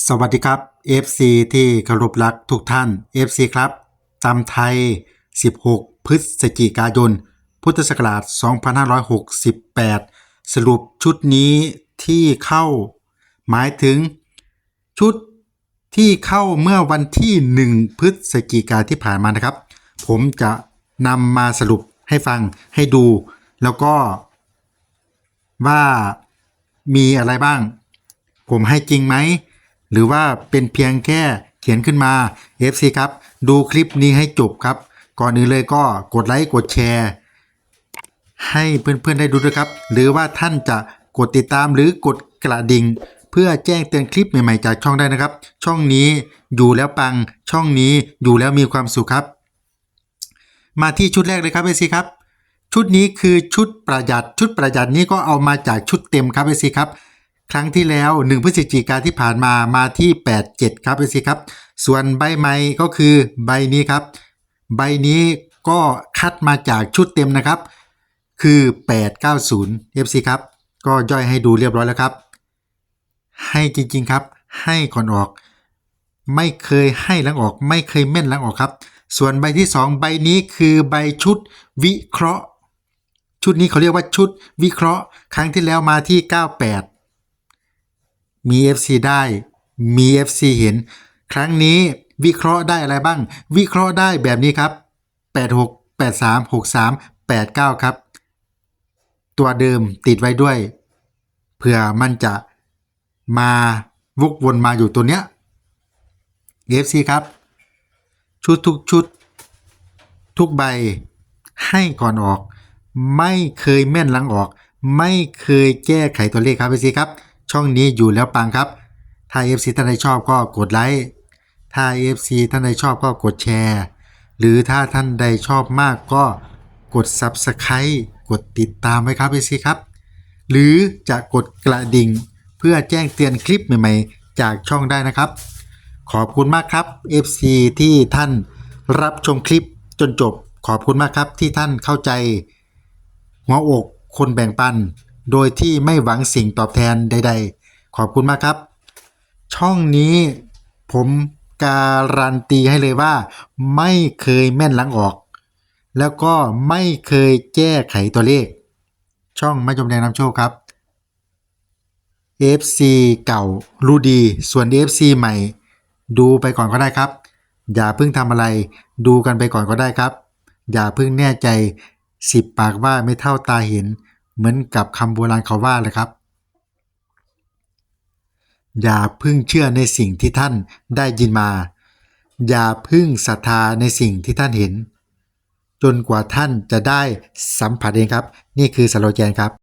สวัสดีครับ FC ที่เคารพรักทุกท่าน FC ครับตำไทย 16 พฤศจิกายน พุทธศักราช 2568 สรุปชุดนี้ที่เข้า หมายถึง ชุดที่เข้าเมื่อวันที่ 1 พฤศจิกาที่ผ่านมานะครับ ผมจะนำมาสรุปให้ฟังให้ดู แล้วก็ ว่ามีอะไรบ้าง ผมให้จริงไหม หรือว่าเป็นเพียงแค่เขียนขึ้นมา FC ครับ ดูคลิปนี้ให้จบครับ ก่อนอื่นเลยก็กดไลค์กดแชร์ ให้เพื่อนๆได้ดูด้วยครับ หรือว่าท่านจะกดติดตามหรือกดกระดิ่งเพื่อแจ้งเตือนคลิปใหม่ๆจากช่องได้นะครับ ช่องนี้อยู่แล้วปัง ช่องนี้อยู่แล้วมีความสุขครับ มาที่ชุดแรกเลยครับเอซีครับ ชุดนี้คือชุดประหยัด ชุดประหยัดนี้ก็เอามาจากชุดเต็มครับเอซีครับ ครั้งที่แล้ว 1พฤศจิกาที่ผ่านมามาที่ 87 ครับเอซีครับ ส่วนใบไม้ก็คือใบนี้ครับ ใบนี้ก็คัดมาจากชุดเต็มนะครับ คือ 890 FC ครับ ก็ย่อยให้ดูเรียบร้อยแล้วครับ ให้จริงๆครับ ให้ก่อนออก ไม่เคยให้หลังออก ไม่เคยแม่นหลังออกครับ ส่วนใบที่ 2 ใบนี้คือใบชุดวิเคราะห์ ชุดนี้เขาเรียกว่าชุดวิเคราะห์ ครั้งที่แล้วมาที่ 98 มี FC ได้ มี FC เห็น ครั้งนี้วิเคราะห์ได้อะไรบ้าง วิเคราะห์ได้แบบนี้ครับ 86 83 63 89 ครับ ตัวเดิมติดไว้ด้วย เผื่อมันจะมาวกวนมาอยู่ตัวเนี้ย FC ครับ ชุดทุกชุด ทุกใบให้ก่อนออก ไม่เคยแม่นหลังออก ไม่เคยแก้ไขตัวเลขครับ FC ครับ ช่องนี้อยู่แล้วปังครับ ถ้า FC ท่านใดชอบก็กดไลค์ ถ้า FC ท่านใดชอบก็กดแชร์ หรือถ้าท่านใดชอบมากก็กด Subscribe กดติดตามไว้ครับ FC ครับ หรือจะกดกระดิ่งเพื่อแจ้งเตือนคลิปใหม่ๆ จากช่องได้นะครับ ขอบคุณมากครับ FC ที่ท่านรับชมคลิปจนจบ ขอบคุณมากครับที่ท่านเข้าใจหัวอกคนแบ่งปัน โดยที่ไม่หวังสิ่งตอบแทนใด ๆ ขอบคุณมากครับ ช่องนี้ผมการันตีให้เลยว่า ไม่เคยแม่นหลังออก แล้วก็ไม่เคยแก้ไขตัวเลข ช่องไม่จมแดงน้ำโชคครับ FC เก่ารู้ดี ส่วน FC ใหม่ ดูไปก่อนก็ได้ครับ อย่าเพิ่งทำอะไร ดูกันไปก่อนก็ได้ครับ อย่าเพิ่งแน่ใจสิบปากว่าไม่เท่าตาเห็น เหมือนกับคำโบราณเขาว่าเลยครับ อย่าพึ่งเชื่อในสิ่งที่ท่านได้ยินมา อย่าพึ่งศรัทธาในสิ่งที่ท่านเห็น จนกว่าท่านจะได้สัมผัสเองครับ นี่คือสโลแกนครับ